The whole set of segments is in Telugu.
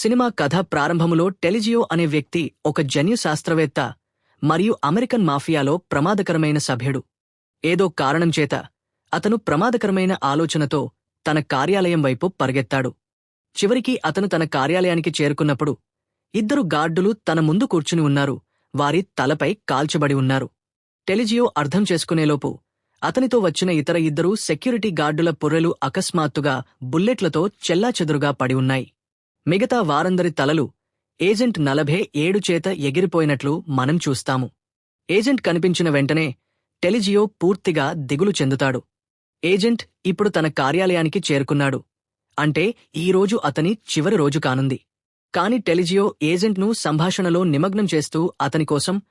సినిమా కథ ప్రారంభములో టెలిజియో అనే వ్యక్తి ఒక జన్యు శాస్త్రవేత్త మరియు అమెరికన్ మాఫియాలో ప్రమాదకరమైన సభ్యుడు. ఏదో కారణం చేత అతను ప్రమాదకరమైన ఆలోచనతో తన కార్యాలయం వైపు పరిగెత్తాడు. చివరికి అతను తన కార్యాలయానికి చేరుకున్నప్పుడు ఇద్దరు గార్డులు తన ముందు కూర్చుని ఉన్నారు వారి తలపై కాల్చబడి ఉన్నారు. టెలిజియో అర్థం చేసుకునేలోపు అతనితో వచ్చిన ఇతర ఇద్దరు సెక్యూరిటీ గార్డుల పుర్రెలు అకస్మాత్తుగా బుల్లెట్లతో చెల్లాచెదురుగా పడి ఉన్నాయి. మిగతా వారందరి తలలు ఏజెంట్ నలభై ఏడు చేత ఎగిరిపోయినట్లు మనం చూస్తాము. ఏజెంట్ కనిపించిన వెంటనే టెలిజియో పూర్తిగా దిగులు చెందుతాడు. ఏజెంట్ ఇప్పుడు తన కార్యాలయానికి చేరుకున్నాడు. అంటే ఈ రోజు అతని చివరి రోజు కానుంది. కాని టెలిజియో ఏజెంట్ను సంభాషణలో నిమగ్నం చేస్తూ అతని కోసం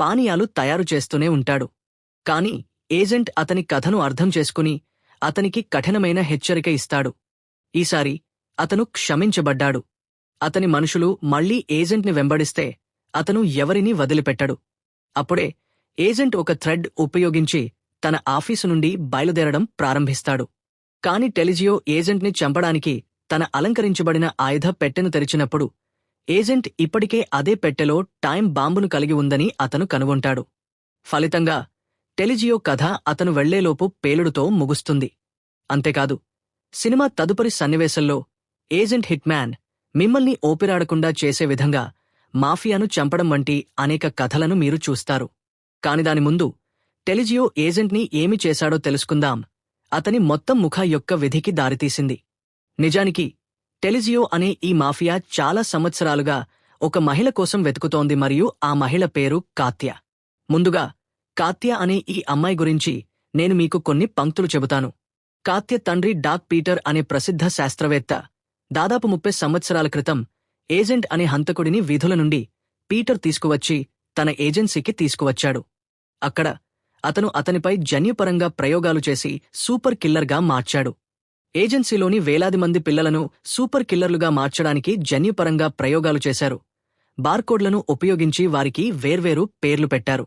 పానీయాలు తయారు చేస్తూనే ఉంటాడు. కాని ఏజెంట్ అతని కథను అర్థం చేసుకుని అతనికి కఠినమైన హెచ్చరిక ఇస్తాడు. ఈసారి అతను క్షమించబడ్డాడు. అతని మనుషులు మళ్ళీ ఏజెంట్ని వెంబడిస్తే అతను ఎవరినీ వదిలిపెట్టడు. అప్పుడే ఏజెంట్ ఒక థ్రెడ్ ఉపయోగించి తన ఆఫీసు నుండి బయలుదేరడం ప్రారంభిస్తాడు. కాని టెలిజియో ఏజెంట్ని చంపడానికి తన అలంకరించబడిన ఆయుధ పెట్టెను తెరిచినప్పుడు ఏజెంట్ ఇప్పటికే అదే పెట్టెలో టైం బాంబును కలిగి ఉందని అతను కనుగొంటాడు. ఫలితంగా టెలిజియో కథ అతను వెళ్ళేలోపు పేలుడుతో ముగుస్తుంది. అంతేకాదు సినిమా తదుపరి సన్నివేశంలో ఏజెంట్ హిట్మ్యాన్ మిమ్మల్ని ఓపిరాడకుండా చేసే విధంగా మాఫియాను చంపడం వంటి అనేక కథలను మీరు చూస్తారు. కాని దాని ముందు టెలిజియో ఏజెంట్ని ఏమి చేశాడో తెలుసుకుందాం. అతని మొత్తం ముఖ యొక్క విధికి దారితీసింది. నిజానికి టెలిజియో అనే ఈ మాఫియా చాలా సంవత్సరాలుగా ఒక మహిళ కోసం వెతుకుతోంది మరియు ఆ మహిళ పేరు కాత్య. ముందుగా కాత్య అనే ఈ అమ్మాయి గురించి నేను మీకు కొన్ని పంక్తులు చెబుతాను. కాత్య తండ్రి డాక్ పీటర్ అనే ప్రసిద్ధ శాస్త్రవేత్త దాదాపు ముప్పై సంవత్సరాల క్రితం ఏజెంట్ అనే హంతకుడిని వీధుల నుండి పీటర్ తీసుకువచ్చి తన ఏజెన్సీకి తీసుకువచ్చాడు. అక్కడ అతను అతనిపై జన్యుపరంగా ప్రయోగాలు చేసి సూపర్ కిల్లర్గా మార్చాడు. ఏజెన్సీలోని వేలాది మంది పిల్లలను సూపర్ కిల్లర్లుగా మార్చడానికి జన్యుపరంగా ప్రయోగాలు చేశారు. బార్కోడ్లను ఉపయోగించి వారికి వేర్వేరు పేర్లు పెట్టారు.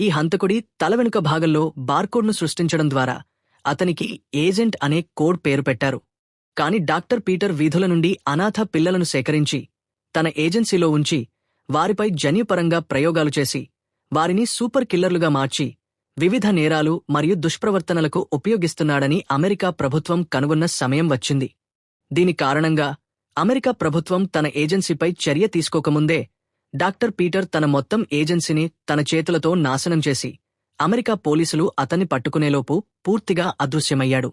ఈ హంతకుడి తల వెనుక భాగంలో బార్కోడ్ను సృష్టించడం ద్వారా అతనికి ఏజెంట్ అనే కోడ్ పేరు పెట్టారు. కాని డాక్టర్ పీటర్ వీధుల నుండి అనాథ పిల్లలను సేకరించి తన ఏజెన్సీలో ఉంచి వారిపై జన్యుపరంగా ప్రయోగాలు చేసి వారిని సూపర్ కిల్లర్లుగా మార్చి వివిధ నేరాలు మరియు దుష్ప్రవర్తనలకు ఉపయోగిస్తున్నాడని అమెరికా ప్రభుత్వం కనుగొన్న సమయం వచ్చింది. దీని కారణంగా అమెరికా ప్రభుత్వం తన ఏజెన్సీపై చర్య తీసుకోకముందే డాక్టర్ పీటర్ తన మొత్తం ఏజెన్సీని తన చేతులతో నాశనం చేసి అమెరికా పోలీసులు అతన్ని పట్టుకునేలోపు పూర్తిగా అదృశ్యమయ్యాడు.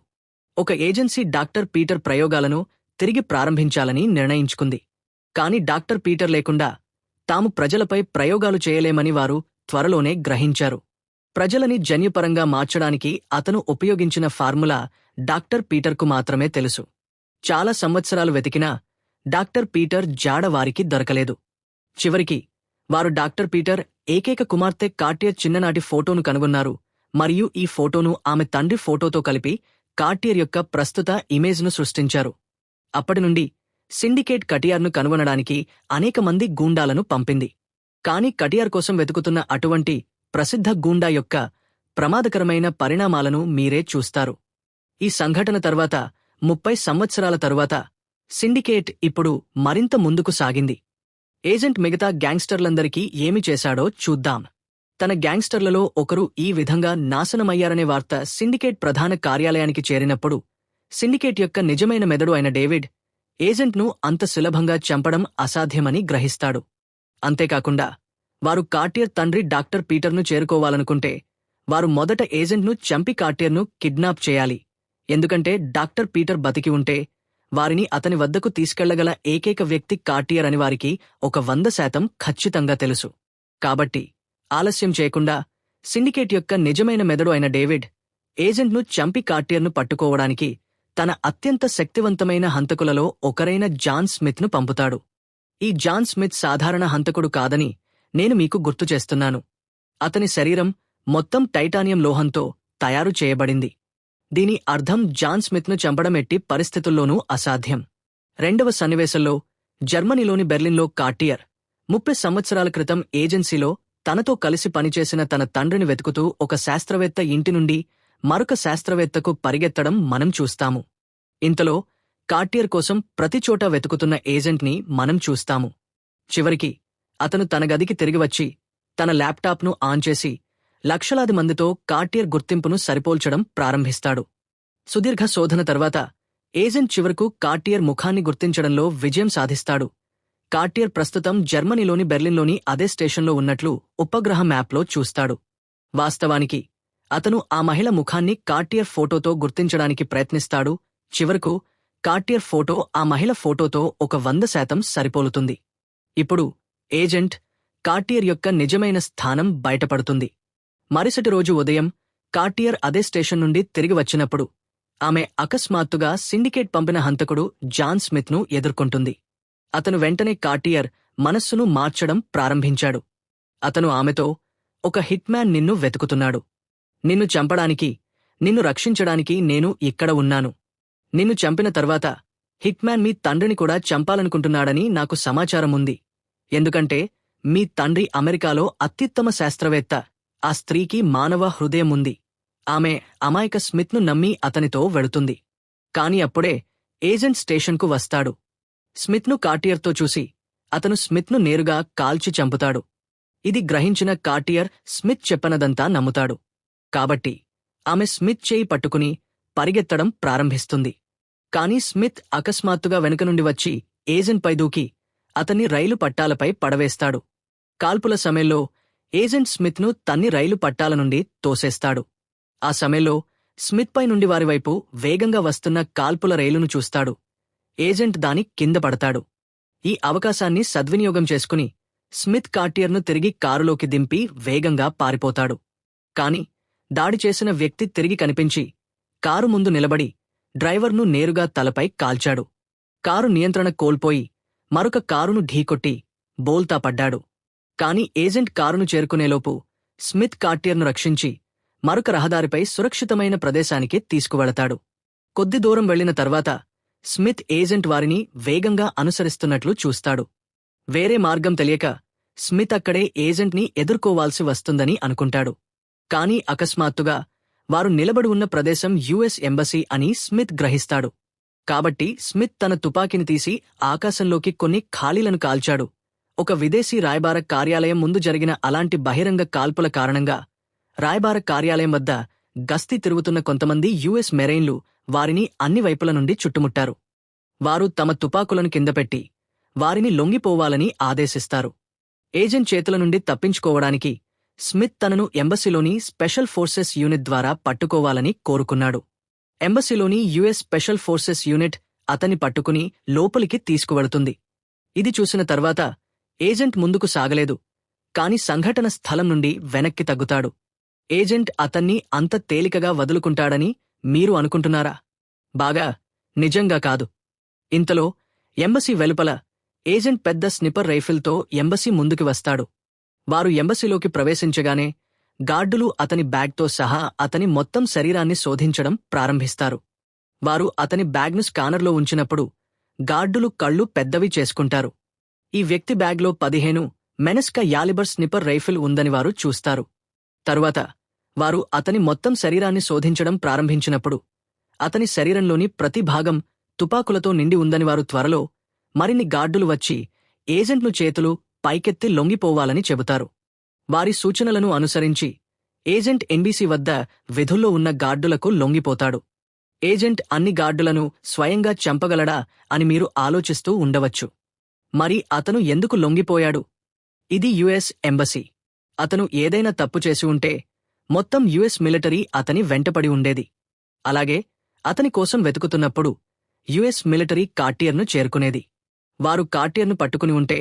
ఒక ఏజెన్సీ డాక్టర్ పీటర్ ప్రయోగాలను తిరిగి ప్రారంభించాలని నిర్ణయించుకుంది. కాని డాక్టర్ పీటర్ లేకుండా తాము ప్రజలపై ప్రయోగాలు చేయలేమని వారు త్వరలోనే గ్రహించారు. ప్రజలని జన్యుపరంగా మార్చడానికి అతను ఉపయోగించిన ఫార్ములా డాక్టర్ పీటర్కు మాత్రమే తెలుసు. చాలా సంవత్సరాలు వెతికినా డాక్టర్ పీటర్ జాడ వారికి దొరకలేదు. చివరికి వారు డాక్టర్ పీటర్ ఏకైక కుమార్తె కార్టియర్ చిన్ననాటి ఫోటోను కనుగొన్నారు. మరియు ఈ ఫోటోను ఆమె తండ్రి ఫోటోతో కలిపి కార్టియర్ యొక్క ప్రస్తుత ఇమేజ్ను సృష్టించారు. అప్పటి నుండి సిండికేట్ కటియార్ను కనుగొనడానికి అనేక మంది గూండాలను పంపింది. కాని కటియార్ కోసం వెతుకుతున్న అటువంటి ప్రసిద్ధ గూండా యొక్క ప్రమాదకరమైన పరిణామాలను మీరే చూస్తారు. ఈ సంఘటన తర్వాత ముప్పై సంవత్సరాల తరువాత సిండికేట్ ఇప్పుడు మరింత ముందుకు సాగింది. ఏజెంట్ మిగతా గ్యాంగ్స్టర్లందరికీ ఏమి చేశాడో చూద్దాం. తన గ్యాంగ్స్టర్లలో ఒకరు ఈ విధంగా నాశనమయ్యారనే వార్త సిండికేట్ ప్రధాన కార్యాలయానికి చేరినప్పుడు సిండికేట్ యొక్క నిజమైన మెదడు అయిన డేవిడ్ ఏజెంట్ను అంత సులభంగా చంపడం అసాధ్యమని గ్రహిస్తాడు. అంతేకాకుండా వారు కార్టియర్ తండ్రి డాక్టర్ పీటర్ను చేరుకోవాలనుకుంటే వారు మొదట ఏజెంట్ను చంపి కార్టియర్ను కిడ్నాప్ చేయాలి. ఎందుకంటే డాక్టర్ పీటర్ బతికి ఉంటే వారిని అతని వద్దకు తీసుకెళ్ళగల ఏకైక వ్యక్తి కార్టియర్ అని వారికి ఒక వంద శాతం ఖచ్చితంగా తెలుసు. కాబట్టి ఆలస్యం చేయకుండా సిండికేట్ యొక్క నిజమైన మెదడు అయిన డేవిడ్ ఏజెంట్ను చంపి కార్టియర్ను పట్టుకోవడానికి తన అత్యంత శక్తివంతమైన హంతకులలో ఒకరైన జాన్ స్మిత్ను పంపుతాడు. ఈ జాన్ స్మిత్ సాధారణ హంతకుడు కాదని నేను మీకు గుర్తు చేస్తున్నాను. అతని శరీరం మొత్తం టైటానియం లోహంతో తయారు చేయబడింది. దీని అర్థం జాన్ స్మిత్ను చంపడం ఎట్టి పరిస్థితుల్లోనూ అసాధ్యం. రెండవ సన్నివేశంలో జర్మనీలోని బెర్లిన్లో కార్టియర్ ముప్పై సంవత్సరాల క్రితం ఏజెన్సీలో తనతో కలిసి పనిచేసిన తన తండ్రిని వెతుకుతూ ఒక శాస్త్రవేత్త ఇంటి నుండి మరొక శాస్త్రవేత్తకు పరిగెత్తడం మనం చూస్తాము. ఇంతలో కార్టియర్ కోసం ప్రతిచోటా వెతుకుతున్న ఏజెంట్ని మనం చూస్తాము. చివరికి అతను తన గదికి తిరిగి వచ్చి తన ల్యాప్టాప్ను ఆన్ చేసి లక్షలాది మందితో కార్టియర్ గుర్తింపును సరిపోల్చడం ప్రారంభిస్తాడు. సుదీర్ఘ శోధన తర్వాత ఏజెంట్ చివరకు కార్టియర్ ముఖాన్ని గుర్తించడంలో విజయం సాధిస్తాడు. కార్టియర్ ప్రస్తుతం జర్మనీలోని బెర్లిన్లోని అదే స్టేషన్లో ఉన్నట్లు ఉపగ్రహ మ్యాప్లో చూస్తాడు. వాస్తవానికి అతను ఆ మహిళ ముఖాన్ని కార్టియర్ ఫోటోతో గుర్తించడానికి ప్రయత్నిస్తాడు. చివరకు కార్టియర్ ఫోటో ఆ మహిళ ఫోటోతో ఒక వంద శాతం సరిపోలుతుంది. ఇప్పుడు ఏజెంట్ కార్టియర్ యొక్క నిజమైన స్థానం బయటపడుతుంది. మరుసటి రోజు ఉదయం కార్టియర్ అదే స్టేషన్ నుండి తిరిగి వచ్చినప్పుడు ఆమె అకస్మాత్తుగా సిండికేట్ పంపిన హంతకుడు జాన్ స్మిత్ను ఎదుర్కొంటుంది. అతను వెంటనే కార్టియర్ మనస్సును మార్చడం ప్రారంభించాడు. అతను ఆమెతో ఒక హిట్మ్యాన్ నిన్ను వెతుకుతున్నాడు. నిన్ను చంపడానికి నిన్ను రక్షించడానికి నేను ఇక్కడ ఉన్నాను. నిన్ను చంపిన తర్వాత హిట్మ్యాన్ మీ తండ్రిని కూడా చంపాలనుకుంటున్నాడని నాకు సమాచారం ఉంది ఎందుకంటే మీ తండ్రి అమెరికాలో అత్యుత్తమ శాస్త్రవేత్త. ఆ స్త్రీకి మానవ హృదయం ఉంది ఆమె అమాయక స్మిత్ను నమ్మి అతనితో వెళుతుంది. కాని అప్పుడే ఏజెంట్ స్టేషన్కు వస్తాడు. స్మిత్ను కార్టియర్తో చూసి అతను స్మిత్ను నేరుగా కాల్చి చంపుతాడు. ఇది గ్రహించిన కార్టియర్ స్మిత్ చెప్పనదంతా నమ్ముతాడు. కాబట్టి ఆమె స్మిత్ చేయి పట్టుకుని పరిగెత్తడం ప్రారంభిస్తుంది. కాని స్మిత్ అకస్మాత్తుగా వెనుక నుండి వచ్చి ఏజెంట్పై దూకి అతన్ని రైలు పట్టాలపై పడవేస్తాడు. కాల్పుల సమయంలో ఏజెంట్ స్మిత్ను తన్ని రైలు పట్టాల నుండి తోసేస్తాడు. ఆ సమయంలో స్మిత్పై నుండి వారివైపు వేగంగా వస్తున్న కాల్పుల రైలును చూస్తాడు. ఏజెంట్ దాని కింద పడతాడు. ఈ అవకాశాన్ని సద్వినియోగం చేసుకుని స్మిత్ కార్టియర్ను తిరిగి కారులోకి దింపి వేగంగా పారిపోతాడు. కాని దాడి చేసిన వ్యక్తి తిరిగి కనిపించి కారు ముందు నిలబడి డ్రైవర్ను నేరుగా తలపై కాల్చాడు. కారు నియంత్రణ కోల్పోయి మరొక కారును ఢీకొట్టి బోల్తా పడ్డాడు. కాని ఏజెంట్ కారును చేరుకునేలోపు స్మిత్ కార్టియర్ను రక్షించి మరొక రహదారిపై సురక్షితమైన ప్రదేశానికి తీసుకువెళతాడు. కొద్ది దూరం వెళ్ళిన తర్వాత స్మిత్ ఏజెంట్ వారిని వేగంగా అనుసరిస్తున్నట్లు చూస్తాడు. వేరే మార్గం తెలియక స్మిత్ అక్కడే ఏజెంట్ని ఎదుర్కోవాల్సి వస్తుందని అనుకుంటాడు. కాని అకస్మాత్తుగా వారు నిలబడి ఉన్న ప్రదేశం యుఎస్ ఎంబసీ అని స్మిత్ గ్రహిస్తాడు. కాబట్టి స్మిత్ తన తుపాకీని తీసి ఆకాశంలోకి కొన్ని ఖాళీలను కాల్చాడు. ఒక విదేశీ రాయబార కార్యాలయం ముందు జరిగిన అలాంటి బహిరంగ కాల్పుల కారణంగా రాయబార కార్యాలయం వద్ద గస్తీ తిరుగుతున్న కొంతమంది యుఎస్ మెరైన్లు వారిని అన్ని వైపుల నుండి చుట్టుముట్టారు. వారు తమ తుపాకులను కిందపెట్టి వారిని లొంగిపోవాలని ఆదేశిస్తారు. ఏజెంట్ చేతుల నుండి తప్పించుకోవడానికి స్మిత్ తనను ఎంబసీలోని స్పెషల్ ఫోర్సెస్ యూనిట్ ద్వారా పట్టుకోవాలని కోరుకున్నాడు. ఎంబసీలోని యుఎస్ స్పెషల్ ఫోర్సెస్ యూనిట్ అతన్ని పట్టుకుని లోపలికి తీసుకువెళుతుంది. ఇది చూసిన తర్వాత ఏజెంట్ ముందుకు సాగలేదు కాని సంఘటన స్థలం నుండి వెనక్కి తగ్గుతాడు. ఏజెంట్ అతన్ని అంత తేలికగా వదులుకుంటాడని మీరు అనుకుంటున్నారా? బాగా నిజంగా కాదు. ఇంతలో ఎంబసీ వెలుపల ఏజెంట్ పెద్ద స్నిపర్ రైఫిల్తో ఎంబసీ ముందుకు వస్తాడు. వారు ఎంబసీలోకి ప్రవేశించగానే గార్డులు అతని బ్యాగ్తో సహా అతని మొత్తం శరీరాన్ని శోధించడం ప్రారంభిస్తారు. వారు అతని బ్యాగ్ను స్కానర్లో ఉంచినప్పుడు గార్డులు కళ్ళు పెద్దవి చేసుకుంటారు. ఈ వ్యక్తి బ్యాగ్లో పదిహేను మెనస్క యాలిబర్ స్నిపర్ రైఫిల్ ఉందని వారు చూస్తారు. తరువాత వారు అతని మొత్తం శరీరాన్ని శోధించడం ప్రారంభించినప్పుడు అతని శరీరంలోని ప్రతి భాగం తుపాకులతో నిండి ఉందని వారు త్వరలో మరిన్ని గార్డులు వచ్చి ఏజెంట్ను చేతులు పైకెత్తి లొంగిపోవాలని చెబుతారు. వారి సూచనలను అనుసరించి ఏజెంట్ ఎన్బీసీ వద్ద విధుల్లో ఉన్న గార్డులకు లొంగిపోతాడు. ఏజెంట్ అన్ని గార్డులను స్వయంగా చంపగలడా అని మీరు ఆలోచిస్తూ ఉండవచ్చు. మరి అతను ఎందుకు లొంగిపోయాడు? ఇది యుఎస్ ఎంబసీ. అతను ఏదైనా తప్పు చేసి ఉంటే మొత్తం యుఎస్ మిలిటరీ అతని వెంటపడి ఉండేది. అలాగే అతని కోసం వెతుకుతున్నప్పుడు యుఎస్ మిలిటరీ కార్టియర్ను చేరుకునేది. వారు కార్టియర్ను పట్టుకుని ఉంటే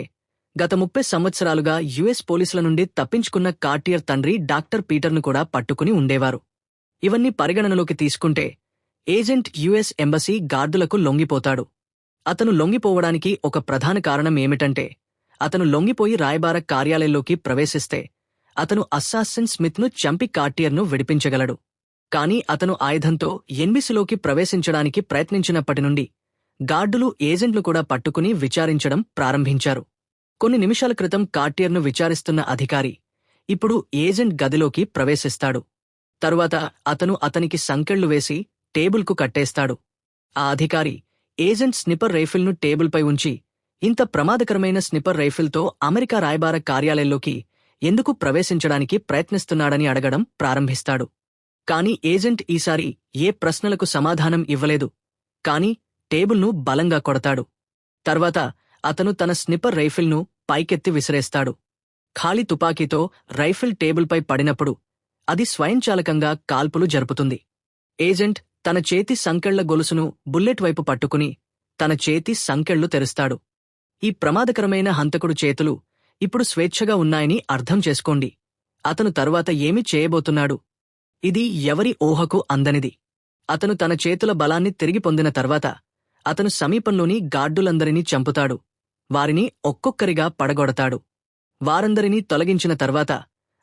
గత ముప్పై సంవత్సరాలుగా యుఎస్ పోలీసుల నుండి తప్పించుకున్న కార్టియర్ తండ్రి డాక్టర్ పీటర్ను కూడా పట్టుకుని ఉండేవారు. ఇవన్నీ పరిగణనలోకి తీసుకుంటే ఏజెంట్ యుఎస్ ఎంబసీ గార్డులకు లొంగిపోతాడు. అతను లొంగిపోవడానికి ఒక ప్రధాన కారణం ఏమిటంటే అతను లొంగిపోయి రాయబార కార్యాలయంలోకి ప్రవేశిస్తే అతను అస్సాసిన్ స్మిత్ను చంపి కార్టియర్ను విడిపించగలడు. కాని అతను ఆయుధంతో ఎన్బిసిలోకి ప్రవేశించడానికి ప్రయత్నించినప్పటి నుండి గార్డులు ఏజెంట్లు కూడా పట్టుకుని విచారించడం ప్రారంభించారు. కొన్ని నిమిషాల క్రితం కార్టియర్ను విచారిస్తున్న అధికారి ఇప్పుడు ఏజెంట్ గదిలోకి ప్రవేశిస్తాడు. తరువాత అతను అతనికి సంకెళ్ళు వేసి టేబుల్కు కట్టేస్తాడు. ఆ అధికారి ఏజెంట్ స్నిపర్ రైఫిల్ను టేబుల్పై ఉంచి ఇంత ప్రమాదకరమైన స్నిపర్ రైఫిల్తో అమెరికా రాయబార కార్యాలయంలోకి ఎందుకు ప్రవేశించడానికి ప్రయత్నిస్తున్నాడని అడగడం ప్రారంభిస్తాడు. కాని ఏజెంట్ ఈసారి ఏ ప్రశ్నలకు సమాధానం ఇవ్వలేదు. కాని టేబుల్ను బలంగా కొడతాడు. తర్వాత అతను తన స్నిపర్ రైఫిల్ను పైకెత్తి విసిరేస్తాడు. ఖాళీ తుపాకీతో రైఫిల్ టేబుల్పై పడినప్పుడు అది స్వయంచాలకంగా కాల్పులు జరుపుతుంది. ఏజెంట్ తన చేతి సంకెళ్ళ గొలుసును బుల్లెట్ వైపు పట్టుకుని తన చేతి సంకెళ్ళు తెరుస్తాడు. ఈ ప్రమాదకరమైన హంతకుడు చేతులు ఇప్పుడు స్వేచ్ఛగా ఉన్నాయని అర్థం చేసుకోండి. అతను తరువాత ఏమి చేయబోతున్నాడు? ఇది ఎవరి ఊహకు అందనిది. అతను తన చేతుల బలాన్ని తిరిగి పొందిన తర్వాత అతను సమీపంలోని గాడ్డులందరినీ చంపుతాడు. వారిని ఒక్కొక్కరిగా పడగొడతాడు. వారందరినీ తొలగించిన తర్వాత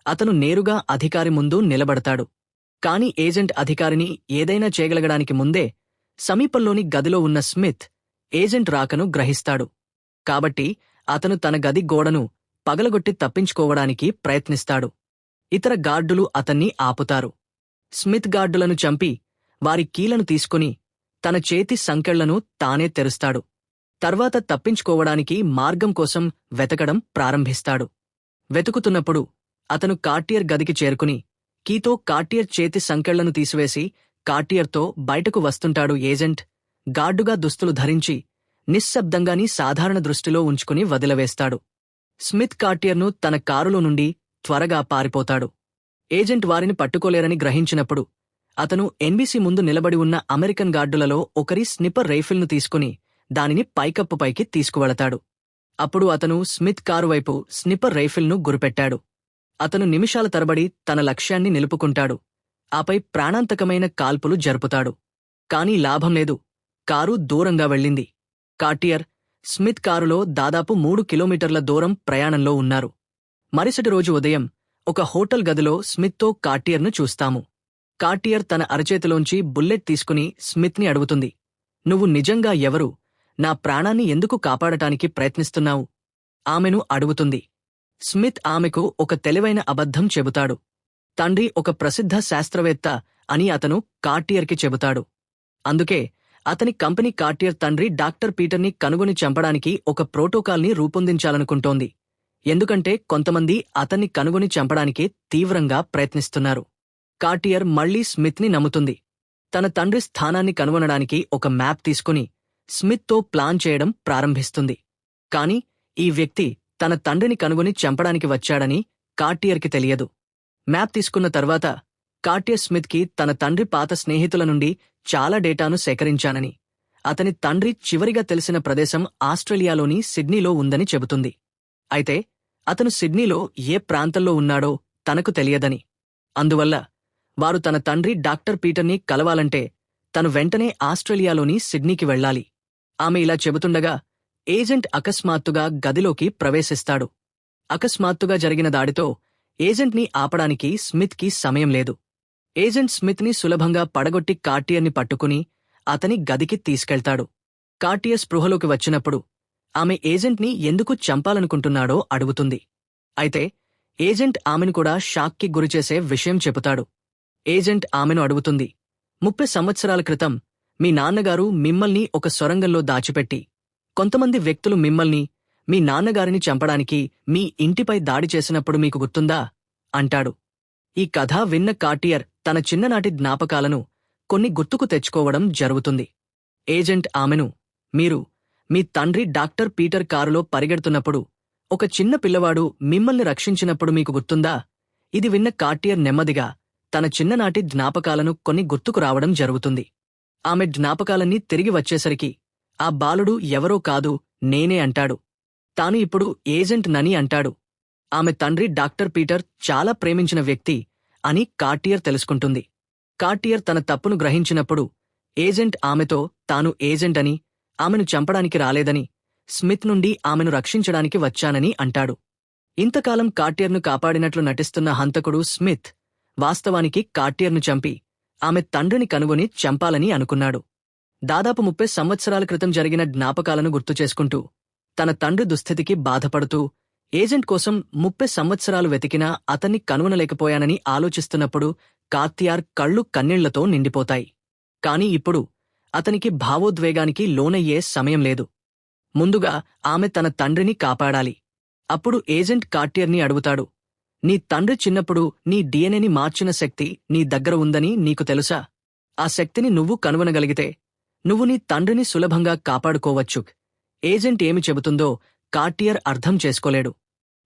అతను నేరుగా అధికారి ముందు నిలబడతాడు. కాని ఏజెంట్ అధికారిని ఏదైనా చేయగలగడానికి ముందే సమీపంలోని గదిలో ఉన్న స్మిత్ ఏజెంట్ రాకను గ్రహిస్తాడు. కాబట్టి అతను తన గది గోడను పగలగొట్టి తప్పించుకోవడానికి ప్రయత్నిస్తాడు. ఇతర గార్డులు అతన్ని ఆపుతారు. స్మిత్ గార్డులను చంపి వారి కీలను తీసుకుని తన చేతి సంకెళ్ళను తానే తెరుస్తాడు. తర్వాత తప్పించుకోవడానికి మార్గం కోసం వెతకడం ప్రారంభిస్తాడు. వెతుకుతున్నప్పుడు అతను కార్టియర్ గదికి చేరుకుని కీతో కార్టియర్ చేతి సంకెళ్ళను తీసివేసి కార్టియర్తో బయటకు వస్తుంటాడు ఏజెంట్. గార్డుగా దుస్తులు ధరించి నిశ్శబ్దంగాని సాధారణ దృష్టిలో ఉంచుకుని వదిలవేస్తాడు. స్మిత్ కార్టియర్ను తన కారులో నుండి త్వరగా పారిపోతాడు. ఏజెంట్ వారిని పట్టుకోలేరని గ్రహించినప్పుడు అతను ఎన్బీసీ ముందు నిలబడి ఉన్న అమెరికన్ గార్డులలో ఒకరి స్నిపర్ రైఫిల్ను తీసుకుని దానిని పైకప్పుపైకి తీసుకువెళతాడు. అప్పుడు అతను స్మిత్ కారు వైపు స్నిపర్ రైఫిల్ను గురిపెట్టాడు. అతను నిమిషాల తరబడి తన లక్ష్యాన్ని నిలుపుకుంటాడు. ఆపై ప్రాణాంతకమైన కాల్పులు జరుపుతాడు. కాని లాభం లేదు. కారు దూరంగా వెళ్ళింది. కార్టియర్ స్మిత్ కారులో దాదాపు మూడు కిలోమీటర్ల దూరం ప్రయాణంలో ఉన్నారు. మరుసటి రోజు ఉదయం ఒక హోటల్ గదిలో స్మిత్తో కార్టియర్ను చూస్తాము. కార్టియర్ తన అరచేతిలోంచి బుల్లెట్ తీసుకుని స్మిత్ని అడుగుతుంది. నువ్వు నిజంగా ఎవరు? నా ప్రాణాన్ని ఎందుకు కాపాడటానికి ప్రయత్నిస్తున్నావు? ఆమెను అడుగుతుంది. స్మిత్ ఆమెకు ఒక తెలివైన అబద్ధం చెబుతాడు. తండ్రి ఒక ప్రసిద్ధ శాస్త్రవేత్త అని అతను కార్టియర్కి చెబుతాడు. అందుకే అతని కంపెనీ కార్టియర్ తండ్రి డాక్టర్ పీటర్ని కనుగొని చంపడానికి ఒక ప్రోటోకాల్ని రూపొందించాలనుకుంటోంది. ఎందుకంటే కొంతమంది అతన్ని కనుగొని చంపడానికి తీవ్రంగా ప్రయత్నిస్తున్నారు. కార్టియర్ మళ్ళీ స్మిత్ని నమ్ముతుంది. తన తండ్రి స్థానాన్ని కనుగొనడానికి ఒక మ్యాప్ తీసుకుని స్మిత్తో ప్లాన్ చేయడం ప్రారంభిస్తుంది. కాని ఈ వ్యక్తి తన తండ్రిని కనుగొని చంపడానికి వచ్చాడని కార్టియర్కి తెలియదు. మ్యాప్ తీసుకున్న తర్వాత కార్టియర్ స్మిత్కి తన తండ్రి పాత స్నేహితుల నుండి చాలా డేటాను సేకరించానని. అతని తండ్రి చివరిగా తెలిసిన ప్రదేశం ఆస్ట్రేలియాలోని సిడ్నీలో ఉందని చెబుతుంది. అయితే అతను సిడ్నీలో ఏ ప్రాంతంలో ఉన్నాడో తనకు తెలియదని. అందువల్ల వారు తన తండ్రి డాక్టర్ పీటర్ని కలవాలంటే తను వెంటనే ఆస్ట్రేలియాలోని సిడ్నీకి వెళ్ళాలి. ఆమె ఇలా చెబుతుండగా ఏజెంట్ అకస్మాత్తుగా గదిలోకి ప్రవేశిస్తాడు. అకస్మాత్తుగా జరిగిన దాడితో ఏజెంట్ని ఆపడానికి స్మిత్కి సమయం లేదు. ఏజెంట్ స్మిత్ని సులభంగా పడగొట్టి కార్టియర్ని పట్టుకుని అతని గదికి తీసుకెళ్తాడు. కార్టియర్ స్పృహలోకి వచ్చినప్పుడు ఆమె ఏజెంట్ని ఎందుకు చంపాలనుకుంటున్నాడో అడుగుతుంది. అయితే ఏజెంట్ ఆమెను కూడా షాక్కి గురిచేసే విషయం చెబుతాడు. ఏజెంట్ ఆమెను అడుగుతుంది ముప్పై సంవత్సరాల క్రితం మీ నాన్నగారు మిమ్మల్ని ఒక సొరంగంలో దాచిపెట్టి కొంతమంది వ్యక్తులు మిమ్మల్ని మీ నాన్నగారిని చంపడానికి మీ ఇంటిపై దాడి చేసినప్పుడు మీకు గుర్తుందా? అంటాడు. ఈ కథ విన్న కార్టియర్ తన చిన్ననాటి జ్ఞాపకాలను కొన్ని గుర్తుకు తెచ్చుకోవడం జరుగుతుంది. ఏజెంట్ ఆమెను మీరు మీ తండ్రి డాక్టర్ పీటర్ కారులో పరిగెడుతున్నప్పుడు ఒక చిన్న పిల్లవాడు మిమ్మల్ని రక్షించినప్పుడు మీకు గుర్తుందా? ఇది విన్న కార్టియర్ నెమ్మదిగా తన చిన్ననాటి జ్ఞాపకాలను కొన్ని గుర్తుకు రావడం జరుగుతుంది. ఆమె జ్ఞాపకాలన్నీ తిరిగి వచ్చేసరికి ఆ బాలుడు ఎవరో కాదు నేనే అంటాడు. తాను ఇప్పుడు ఏజెంట్ నని అంటాడు. ఆమె తండ్రి డాక్టర్ పీటర్ చాలా ప్రేమించిన వ్యక్తి అని కార్టియర్ తెలుసుకుంటుంది. కార్టియర్ తన తప్పును గ్రహించినప్పుడు ఏజెంట్ ఆమెతో తాను ఏజెంట్ అని ఆమెను చంపడానికి రాలేదని స్మిత్ నుండి ఆమెను రక్షించడానికి వచ్చానని అంటాడు. ఇంతకాలం కార్టియర్ను కాపాడినట్లు నటిస్తున్న హంతకుడు స్మిత్ వాస్తవానికి కార్టియర్ను చంపి ఆమె తండ్రిని కనుగొని చంపాలని అనుకున్నాడు. దాదాపు ముప్పై సంవత్సరాల క్రితం జరిగిన జ్ఞాపకాలను గుర్తుచేసుకుంటూ తన తండ్రి దుస్థితికి బాధపడుతూ ఏజెంట్ కోసం ముప్పై సంవత్సరాలు వెతికినా అతన్ని కనుగొనలేకపోయానని ఆలోచిస్తున్నప్పుడు కార్తియార్ కళ్ళు కన్నీళ్ళతో నిండిపోతాయి. కాని ఇప్పుడు అతనికి భావోద్వేగానికి లోనయ్యే సమయం లేదు. ముందుగా ఆమె తన తండ్రిని కాపాడాలి. అప్పుడు ఏజెంట్ కార్టియర్ని అడుగుతాడు. నీ తండ్రి చిన్నప్పుడు నీ డిఎన్ఏని మార్చిన శక్తి నీ దగ్గర ఉందని నీకు తెలుసా? ఆ శక్తిని నువ్వు కనుగొనగలిగితే నువ్వు నీ తండ్రిని సులభంగా కాపాడుకోవచ్చు. ఏజెంట్ ఏమి చెబుతుందో కార్టియర్ అర్థం చేసుకోలేడు.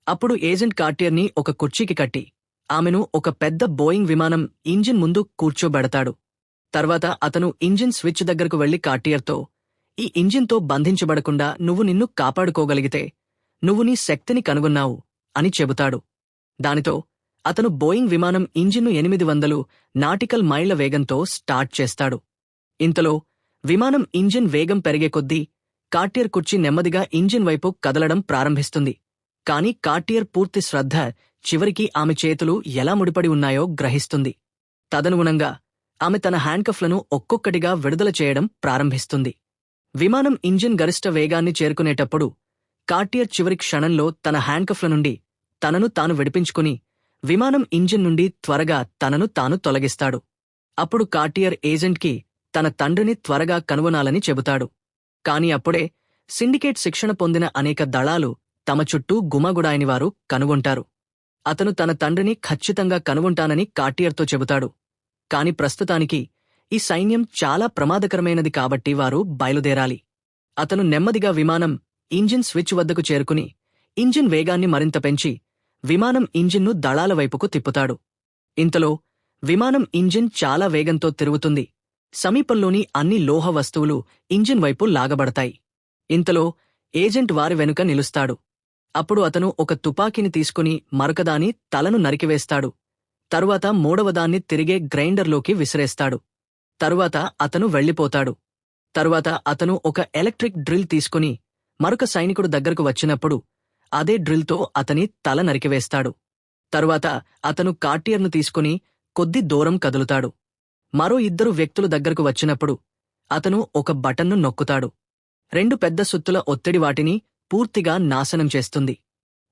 అప్పుడు ఏజెంట్ కార్టియర్ని ఒక కుర్చీకి కట్టి ఆమెను ఒక పెద్ద బోయింగ్ విమానం ఇంజిన్ ముందు కూర్చోబెడతాడు. తర్వాత అతను ఇంజిన్ స్విచ్ దగ్గరకు వెళ్ళి కార్టియర్తో ఈ ఇంజిన్తో బంధించబడకుండా నువ్వు నిన్ను కాపాడుకోగలిగితే నువ్వు నీ శక్తిని కనుగొన్నావు అని చెబుతాడు. దానితో అతను బోయింగ్ విమానం ఇంజిన్ను ఎనిమిది వందలు నాటికల్ మైళ్ళ వేగంతో స్టార్ట్ చేస్తాడు. ఇంతలో విమానం ఇంజిన్ వేగం పెరిగే కొద్దీ కార్టియర్ కుర్చీ నెమ్మదిగా ఇంజిన్ వైపు కదలడం ప్రారంభిస్తుంది. కాని కార్టియర్ పూర్తి శ్రద్ధ చివరికి ఆమె చేతులు ఎలా ముడిపడి ఉన్నాయో గ్రహిస్తుంది. తదనుగుణంగా ఆమె తన హ్యాండ్కఫ్లను ఒక్కొక్కటిగా విడుదల చేయడం ప్రారంభిస్తుంది. విమానం ఇంజిన్ గరిష్ట వేగాన్ని చేరుకునేటప్పుడు కార్టియర్ చివరి క్షణంలో తన హ్యాండ్కఫ్ల నుండి తనను తాను విడిపించుకుని విమానం ఇంజిన్ నుండి త్వరగా తనను తాను తొలగిస్తాడు. అప్పుడు కార్టియర్ ఏజెంట్కి తన తండ్రిని త్వరగా కనుగొనాలని చెబుతాడు. కాని అప్పుడే సిండికేట్ శిక్షణ పొందిన అనేక దళాలు తమ చుట్టూ గుమగుడాయని వారు కనుగొంటారు. అతను తన తండ్రిని ఖచ్చితంగా కనుగొంటానని కార్టియర్తో చెబుతాడు. కాని ప్రస్తుతానికి ఈ సైన్యం చాలా ప్రమాదకరమైనది కాబట్టి వారు బయలుదేరాలి. అతను నెమ్మదిగా విమానం ఇంజిన్ స్విచ్ వద్దకు చేరుకుని ఇంజిన్ వేగాన్ని మరింత పెంచి విమానం ఇంజిన్ను దళాల వైపుకు తిప్పుతాడు. ఇంతలో విమానం ఇంజిన్ చాలా వేగంతో తిరుగుతుంది. సమీపంలోని అన్ని లోహ వస్తువులు ఇంజిన్ వైపు లాగబడతాయి. ఇంతలో ఏజెంట్ వారి వెనుక నిలుస్తాడు. అప్పుడు అతను ఒక తుపాకీని తీసుకుని మరొకదాని తలను నరికివేస్తాడు. తరువాత మూడవదాన్ని తిరిగే గ్రైండర్లోకి విసిరేస్తాడు. తరువాత అతను వెళ్ళిపోతాడు. తరువాత అతను ఒక ఎలక్ట్రిక్ డ్రిల్ తీసుకుని మరొక సైనికుడు దగ్గరకు వచ్చినప్పుడు అదే డ్రిల్తో అతని తల నరికివేస్తాడు. తరువాత అతను కార్టియర్ను తీసుకుని కొద్ది దూరం కదులుతాడు. మరో ఇద్దరు వ్యక్తులు దగ్గరకు వచ్చినప్పుడు అతను ఒక బటన్ను నొక్కుతాడు. రెండు పెద్ద సుత్తుల ఒత్తిడి వాటిని పూర్తిగా నాశనం చేస్తుంది.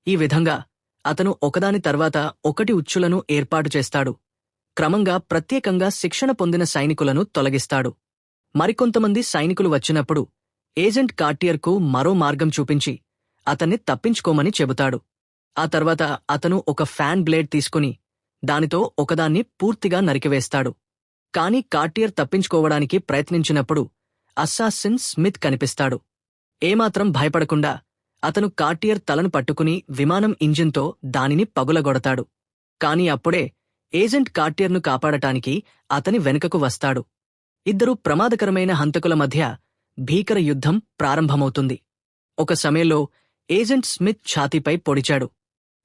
ఈ విధంగా అతను ఒకదాని తర్వాత ఒకటి ఉచ్చులను ఏర్పాటు చేస్తాడు. క్రమంగా ప్రత్యేకంగా శిక్షణ పొందిన సైనికులను తొలగిస్తాడు. మరికొంతమంది సైనికులు వచ్చినప్పుడు ఏజెంట్ కార్టియర్కు మరో మార్గం చూపించి అతన్ని తప్పించుకోమని చెబుతాడు. ఆ తర్వాత అతను ఒక ఫ్యాన్ బ్లేడ్ తీసుకుని దానితో ఒకదాన్ని పూర్తిగా నరికివేస్తాడు. కాని కార్టియర్ తప్పించుకోవడానికి ప్రయత్నించినప్పుడు అస్సాసిన్ స్మిత్ కనిపిస్తాడు. ఏమాత్రం భయపడకుండా అతను కార్టియర్ తలను పట్టుకుని విమానం ఇంజిన్తో దానిని పగులగొడతాడు. కాని అప్పుడే ఏజెంట్ కార్టియర్ను కాపాడటానికి అతని వెనుకకు వస్తాడు. ఇద్దరు ప్రమాదకరమైన హంతకుల మధ్య భీకర యుద్ధం ప్రారంభమవుతుంది. ఒక సమయంలో ఏజెంట్ స్మిత్ ఛాతీపై పొడిచాడు.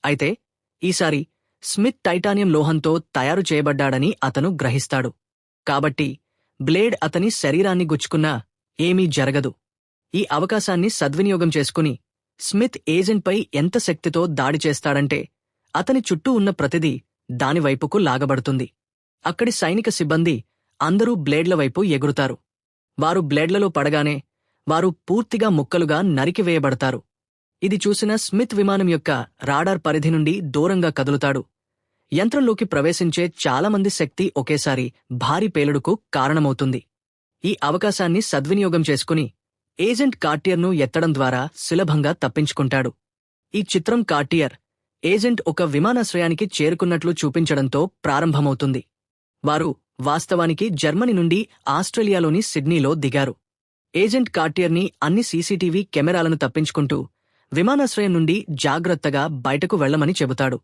అయితే ఈసారి స్మిత్ టైటానియం లోహంతో తయారు చేయబడ్డాడని అతను గ్రహిస్తాడు. కాబట్టి బ్లేడ్ అతని శరీరాన్ని గుచ్చుకున్నా ఏమీ జరగదు. ఈ అవకాశాన్ని సద్వినియోగం చేసుకుని స్మిత్ ఏజెంట్పై ఎంత శక్తితో దాడి చేస్తాడంటే అతని చుట్టూ ఉన్న ప్రతిదీ దానివైపుకు లాగబడుతుంది. అక్కడి సైనిక సిబ్బంది అందరూ బ్లేడ్ల వైపు ఎగురుతారు. వారు బ్లేడ్లలో పడగానే వారు పూర్తిగా ముక్కలుగా నరికివేయబడతారు ఇది చూసిన స్మిత్ విమానం యొక్క రాడార్ పరిధి నుండి దూరంగా కదులుతాడు. యంత్రంలోకి ప్రవేశించే చాలామంది శక్తి ఒకేసారి భారీ పేలుడుకు కారణమవుతుంది. ఈ అవకాశాన్ని సద్వినియోగం చేసుకుని ఏజెంట్ కార్టియర్ను ఎత్తడం ద్వారా సులభంగా తప్పించుకుంటాడు. ఈ చిత్రం కార్టియర్ ఏజెంట్ ఒక విమానాశ్రయానికి చేరుకున్నట్లు చూపించడంతో ప్రారంభమవుతుంది. వారు వాస్తవానికి జర్మనీ నుండి ఆస్ట్రేలియాలోని సిడ్నీలో దిగారు. ఏజెంట్ కార్టియర్ని అన్ని సీసీటీవీ కెమెరాలను తప్పించుకుంటూ విమానాశ్రయం నుండి జాగ్రత్తగా బయటకు వెళ్ళమని చెబుతాడు.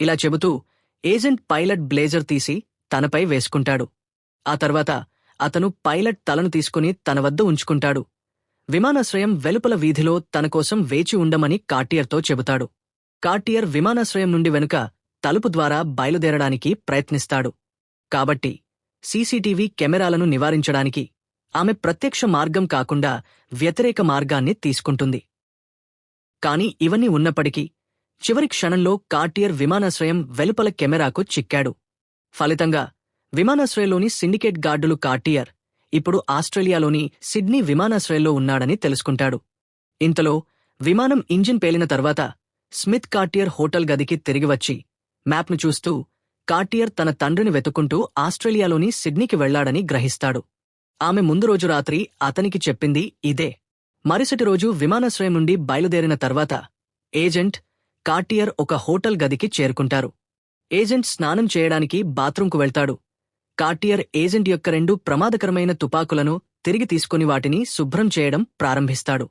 ఇలా చెబుతూ ఏజెంట్ పైలట్ బ్లేజర్ తీసి తనపై వేసుకుంటాడు. ఆ తర్వాత అతను పైలట్ తలను తీసుకుని తన వద్ద ఉంచుకుంటాడు. విమానాశ్రయం వెలుపల వీధిలో తన కోసం వేచి ఉండమని కార్టియర్తో చెబుతాడు. కార్టియర్ విమానాశ్రయం నుండి వెనుక తలుపు ద్వారా బయలుదేరడానికి ప్రయత్నిస్తాడు. కాబట్టి సీసీటీవీ కెమెరాలను నివారించడానికి ఆమె ప్రత్యక్ష మార్గం కాకుండా వ్యతిరేక మార్గాన్ని తీసుకుంటుంది. కాని ఇవన్నీ ఉన్నప్పటికీ చివరి క్షణంలో కార్టియర్ విమానాశ్రయం వెలుపల కెమెరాకు చిక్కాడు. ఫలితంగా విమానాశ్రయంలోని సిండికేట్ గార్డులు కార్టియర్ ఇప్పుడు ఆస్ట్రేలియాలోని సిడ్నీ విమానాశ్రయంలో ఉన్నాడని తెలుసుకుంటాడు. ఇంతలో విమానం ఇంజిన్ పేలిన తర్వాత స్మిత్ కార్టియర్ హోటల్ గదికి తిరిగి వచ్చి మ్యాప్ను చూస్తూ కార్టియర్ తన తండ్రిని వెతుకుంటూ ఆస్ట్రేలియాలోని సిడ్నీకి వెళ్ళాడని గ్రహిస్తాడు. ఆమె ముందు రోజు రాత్రి అతనికి చెప్పింది ఇదే. మరుసటి రోజు విమానాశ్రయం నుండి బయలుదేరిన తర్వాత ఏజెంట్ కార్టియర్ ఒక హోటల్ గదికి చేరుకుంటారు. ఏజెంట్ స్నానం చేయడానికి బాత్రూంకు వెళ్తాడు. కార్టియర్ ఏజెంట్ యొక్క రెండు ప్రమాదకరమైన తుపాకులను తిరిగి తీసుకుని వాటిని శుభ్రం చేయడం ప్రారంభిస్తాడు.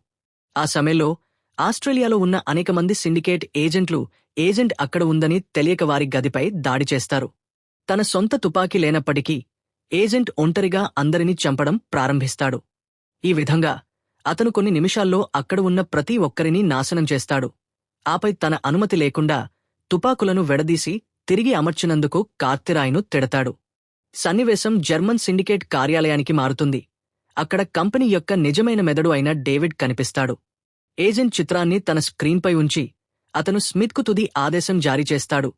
ఆ సమయంలో ఆస్ట్రేలియాలో ఉన్న అనేక మంది సిండికేట్ ఏజెంట్లు ఏజెంట్ అక్కడ ఉందని తెలియక వారి గదిపై దాడి చేస్తారు. తన సొంత తుపాకీ లేనప్పటికీ ఏజెంట్ ఒంటరిగా అందరినీ చంపడం ప్రారంభిస్తాడు. ఈ విధంగా అతను కొన్ని నిమిషాల్లో అక్కడ ఉన్న ప్రతి ఒక్కరినీ నాశనం చేస్తాడు. ఆపై తన అనుమతి లేకుండా తుపాకులను వెడదీసి తిరిగి అమర్చినందుకు కార్తిరాయ్ను తిడతాడు. సన్నివేశం జర్మన్ సిండికేట్ కార్యాలయానికి మారుతుంది. అక్కడ కంపెనీ యొక్క నిజమైన మెదడు అయిన డేవిడ్ కనిపిస్తాడు. ఏజెంట్ చిత్రాన్ని తన స్క్రీన్పై ఉంచి అతను స్మిత్కు తుది ఆదేశం జారీ చేస్తాడు.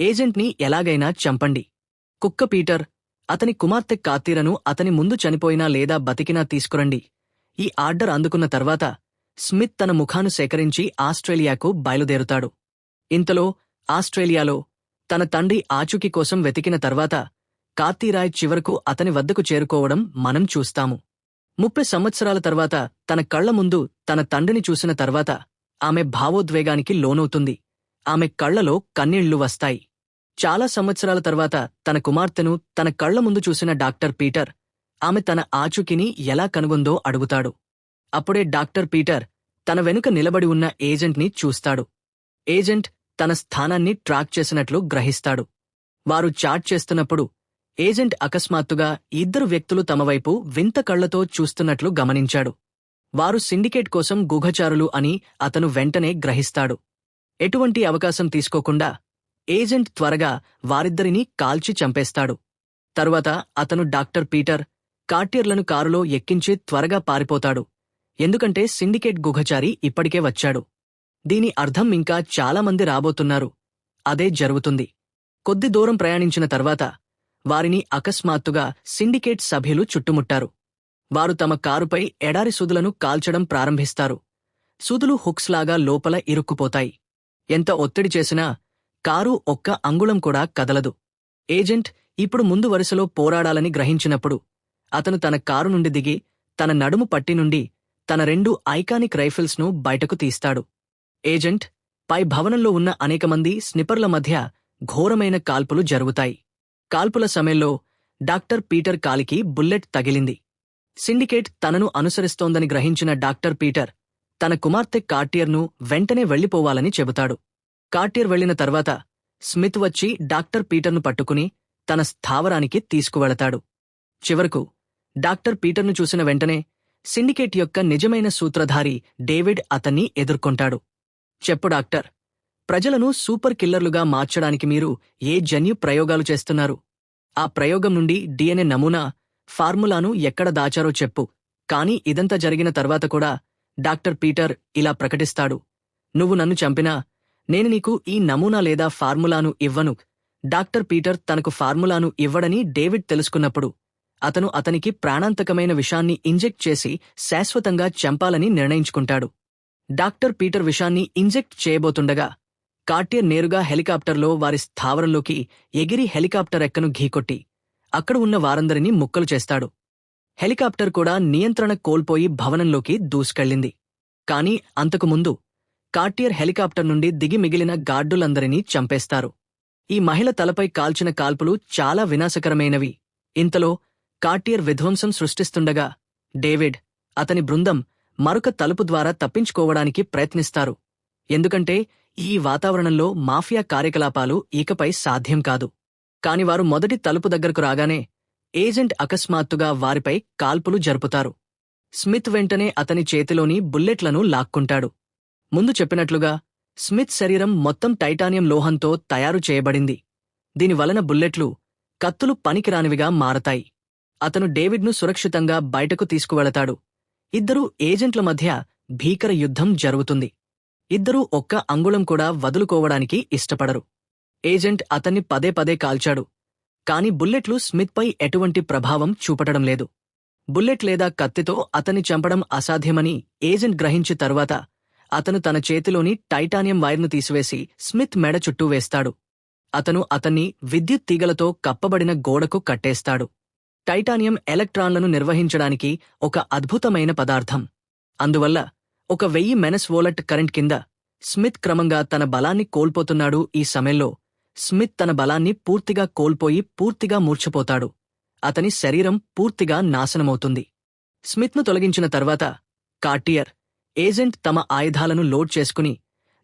ఏజెంట్ని ఎలాగైనా చంపండి. కుక్క పీటర్ అతని కుమార్తె కాతీరను అతని ముందు చనిపోయినా లేదా బతికినా తీసుకురండి. ఈ ఆర్డర్ అందుకున్న తర్వాత స్మిత్ తన ముఖాను సేకరించి ఆస్ట్రేలియాకు బయలుదేరుతాడు. ఇంతలో ఆస్ట్రేలియాలో తన తండ్రి ఆచూకీ కోసం వెతికిన తర్వాత కార్తీరాయ్ చివరకు అతని వద్దకు చేరుకోవడం మనం చూస్తాము. ముప్పై సంవత్సరాల తర్వాత తన కళ్ళ ముందు తన తండ్రిని చూసిన తర్వాత ఆమె భావోద్వేగానికి లోనవుతుంది. ఆమె కళ్ళలో కన్నీళ్ళు వస్తాయి. చాలా సంవత్సరాల తర్వాత తన కుమార్తెను తన కళ్ళ ముందు చూసిన డాక్టర్ పీటర్ ఆమె తన ఆచూకీని ఎలా కనుగొందో అడుగుతాడు. అప్పుడే డాక్టర్ పీటర్ తన వెనుక నిలబడి ఉన్న ఏజెంట్ని చూస్తాడు. ఏజెంట్ తన స్థానాన్ని ట్రాక్ చేసినట్లు గ్రహిస్తాడు. వారు చాట్ చేస్తున్నప్పుడు ఏజెంట్ అకస్మాత్తుగా ఇద్దరు వ్యక్తులు తమ వైపు వింత కళ్ళతో చూస్తున్నట్లు గమనించాడు. వారు సిండికేట్ కోసం గుఘచారులు అని అతను వెంటనే గ్రహిస్తాడు. ఎటువంటి అవకాశం తీసుకోకుండా ఏజెంట్ త్వరగా వారిద్దరినీ కాల్చి చంపేస్తాడు. తరువాత అతను డాక్టర్ పీటర్ కార్టియర్లను కారులో ఎక్కించి త్వరగా పారిపోతాడు. ఎందుకంటే సిండికేట్ గుఘచారి ఇప్పటికే వచ్చాడు. దీని అర్థం ఇంకా చాలామంది రాబోతున్నారు. అదే జరుగుతుంది. కొద్ది దూరం ప్రయాణించిన తర్వాత వారిని అకస్మాత్తుగా సిండికేట్ సభ్యులు చుట్టుముట్టారు. వారు తమ కారుపై ఎడారి సుదులను కాల్చడం ప్రారంభిస్తారు. సుదులు హుక్స్లాగా లోపల ఇరుక్కుపోతాయి. ఎంత ఒత్తిడి చేసినా కారు ఒక్క అంగుళం కూడా కదలదు. ఏజెంట్ ఇప్పుడు ముందు వరుసలో పోరాడాలని గ్రహించినప్పుడు అతను తన కారు నుండి దిగి తన నడుము పట్టి నుండి తన రెండు ఐకానిక్ రైఫిల్స్ను బయటకు తీస్తాడు. ఏజెంట్ పై భవనంలో ఉన్న అనేక మంది స్నిపర్ల మధ్య ఘోరమైన కాల్పులు జరుగుతాయి. కాల్పుల సమయంలో డాక్టర్ పీటర్ కాలికి బుల్లెట్ తగిలింది. సిండికేట్ తనను అనుసరిస్తోందని గ్రహించిన డాక్టర్ పీటర్ తన కుమార్తె కార్టియర్ను వెంటనే వెళ్ళిపోవాలని చెబుతాడు. కార్టియర్ వెళ్ళిన తర్వాత స్మిత్ వచ్చి డాక్టర్ పీటర్ను పట్టుకుని తన స్థావరానికి తీసుకువెళతాడు. చివరకు డాక్టర్ పీటర్ను చూసిన వెంటనే సిండికేట్ యొక్క నిజమైన సూత్రధారి డేవిడ్ అతన్ని ఎదుర్కొంటాడు. చెప్పు డాక్టర్ ప్రజలను సూపర్ కిల్లర్లుగా మార్చడానికి మీరు ఏ జన్యు ప్రయోగాలు చేస్తున్నారు? ఆ ప్రయోగం నుండి డిఎన్ఏ నమూనా ఫార్ములాను ఎక్కడ దాచారో చెప్పు. కాని ఇదంతా జరిగిన తర్వాత కూడా డాక్టర్ పీటర్ ఇలా ప్రకటిస్తాడు. నువ్వు నన్ను చంపినా నేను నీకు ఈ నమూనా లేదా ఫార్ములాను ఇవ్వను. డాక్టర్ పీటర్ తనకు ఫార్ములాను ఇవ్వడని డేవిడ్ తెలుసుకున్నప్పుడు అతను అతనికి ప్రాణాంతకమైన విషాన్ని ఇంజెక్ట్ చేసి శాశ్వతంగా చంపాలని నిర్ణయించుకుంటాడు. డాక్టర్ పీటర్ విషాన్ని ఇంజెక్ట్ చేయబోతుండగా కార్టియర్ నేరుగా హెలికాప్టర్లో వారి స్థావరంలోకి ఎగిరి హెలికాప్టర్ ఎక్కను ఘీకొట్టి అక్కడ ఉన్న వారందరినీ ముక్కలు చేస్తాడు. హెలికాప్టర్ కూడా నియంత్రణ కోల్పోయి భవనంలోకి దూసుకెళ్ళింది. కాని అంతకుముందు కార్టియర్ హెలికాప్టర్ నుండి దిగి మిగిలిన గార్డులందరినీ చంపేస్తారు. ఈ మహిళ తలపై కాల్చిన కాల్పులు చాలా వినాశకరమైనవి. ఇంతలో కార్టియర్ విధ్వంసం సృష్టిస్తుండగా డేవిడ్ అతని బృందం మరొక తలుపు ద్వారా తప్పించుకోవడానికి ప్రయత్నిస్తారు. ఎందుకంటే ఈ వాతావరణంలో మాఫియా కార్యకలాపాలు ఇకపై సాధ్యం కాదు. కాని వారు మొదటి తలుపు దగ్గరకు రాగానే ఏజెంట్ అకస్మాత్తుగా వారిపై కాల్పులు జరుపుతారు. స్మిత్ వెంటనే అతని చేతిలోని బుల్లెట్లను లాక్కుంటాడు. ముందు చెప్పినట్లుగా స్మిత్ శరీరం మొత్తం టైటానియం లోహంతో తయారు చేయబడింది. దీనివలన బుల్లెట్లు కత్తులు పనికిరానివిగా మారతాయి. అతను డేవిడ్ను సురక్షితంగా బయటకు తీసుకువెళతాడు. ఇద్దరు ఏజెంట్ల మధ్య భీకర యుద్ధం జరుగుతుంది. ఇద్దరూ ఒక్క అంగుళం కూడా వదులుకోవడానికి ఇష్టపడరు. ఏజెంట్ అతన్ని పదే పదే కాల్చాడు. కాని బుల్లెట్లు స్మిత్పై ఎటువంటి ప్రభావం చూపటం లేదు. బుల్లెట్ లేదా కత్తితో అతన్ని చంపడం అసాధ్యమని ఏజెంట్ గ్రహించి తరువాత అతను తన చేతిలోని టైటానియం వైర్ను తీసివేసి స్మిత్ మెడ చుట్టూ వేస్తాడు. అతను అతన్ని విద్యుత్ తీగలతో కప్పబడిన గోడకు కట్టేస్తాడు. టైటానియం ఎలక్ట్రాన్లను నిర్వహించడానికి ఒక అద్భుతమైన పదార్థం. అందువల్ల ఒక వెయ్యి మెనస్ వోలట్ కరెంట్ కింద స్మిత్ క్రమంగా తన బలాన్ని కోల్పోతున్నాడు ఈ సమయంలో. స్మిత్ తన బలాన్ని పూర్తిగా కోల్పోయి పూర్తిగా మూర్ఛపోతాడు. అతని శరీరం పూర్తిగా నాశనమవుతుంది. స్మిత్ను తొలగించిన తర్వాత కార్టియర్ ఏజెంట్ తమ ఆయుధాలను లోడ్ చేసుకుని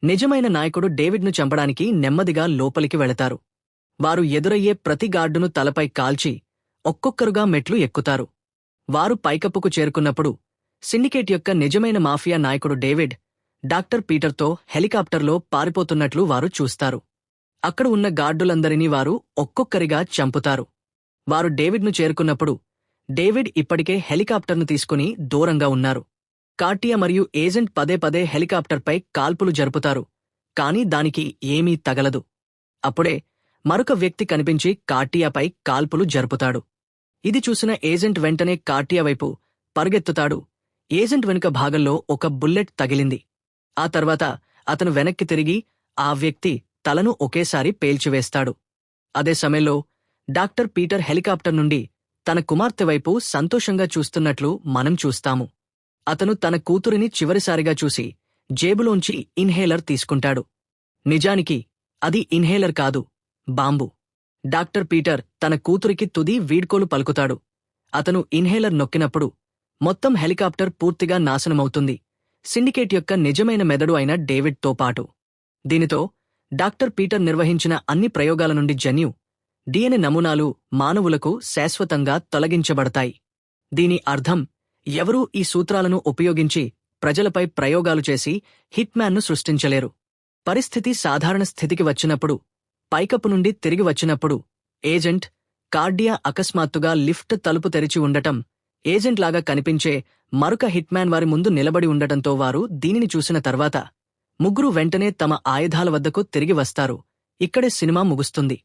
నిజమైన నాయకుడు డేవిడ్ను చంపడానికి నెమ్మదిగా లోపలికి వెళతారు. వారు ఎదురయ్యే ప్రతి గార్డును తలపై కాల్చి ఒక్కొక్కరుగా మెట్లు ఎక్కుతారు. వారు పైకప్పుకు చేరుకున్నప్పుడు సిండికేట్ యొక్క నిజమైన మాఫియా నాయకుడు డేవిడ్ డాక్టర్ పీటర్తో హెలికాప్టర్లో పారిపోతున్నట్లు వారు చూస్తారు. అక్కడ ఉన్న గార్డులందరినీ వారు ఒక్కొక్కరిగా చంపుతారు. వారు డేవిడ్ను చేరుకున్నప్పుడు డేవిడ్ ఇప్పటికే హెలికాప్టర్ను తీసుకుని దూరంగా ఉన్నారు. కార్టియా మరియు ఏజెంట్ పదే పదే హెలికాప్టర్పై కాల్పులు జరుపుతారు కాని దానికి ఏమీ తగలదు. అప్పుడే మరొక వ్యక్తి కనిపించి కార్టియాపై కాల్పులు జరుపుతాడు. ఇది చూసిన ఏజెంట్ వెంటనే కార్టియా వైపు పరుగెత్తుతాడు. ఏజెంట్ వెనుక భాగంలో ఒక బుల్లెట్ తగిలింది. ఆ తర్వాత అతను వెనక్కి తిరిగి ఆ వ్యక్తి తలను ఒకేసారి పేల్చివేస్తాడు. అదే సమయంలో డాక్టర్ పీటర్ హెలికాప్టర్ నుండి తన కుమార్తె వైపు సంతోషంగా చూస్తున్నట్లు మనం చూస్తాము. అతను తన కూతురిని చివరిసారిగా చూసి జేబులోంచి ఇన్హేలర్ తీసుకుంటాడు. నిజానికి అది ఇన్హేలర్ కాదు. బాంబు. డాక్టర్ పీటర్ తన కూతురికి తుది వీడ్కోలు పలుకుతాడు. అతను ఇన్హేలర్ నొక్కినప్పుడు మొత్తం హెలికాప్టర్ పూర్తిగా నాశనమవుతుంది. సిండికేట్ యొక్క నిజమైన మెదడు అయిన డేవిడ్తో పాటు. దీనితో డాక్టర్ పీటర్ నిర్వహించిన అన్ని ప్రయోగాల నుండి జన్యు డిఎన్ఎ నమూనాలు మానవులకు శాశ్వతంగా తొలగించబడతాయి. దీని అర్థం ఎవరూ ఈ సూత్రాలను ఉపయోగించి ప్రజలపై ప్రయోగాలు చేసి హిట్మ్యాన్ను సృష్టించలేరు. పరిస్థితి సాధారణ స్థితికి వచ్చినప్పుడు పైకప్పు నుండి తిరిగి వచ్చినప్పుడు ఏజెంట్ కార్డియా అకస్మాత్తుగా లిఫ్ట్ తలుపు తెరిచి ఉండటం ఏజెంట్లాగా కనిపించే మరొక హిట్మ్యాన్ వారి ముందు నిలబడి ఉండటంతో వారు దీనిని చూసిన తర్వాత ముగ్గురు వెంటనే తమ ఆయుధాల వద్దకు తిరిగి వస్తారు. ఇక్కడే సినిమా ముగుస్తుంది.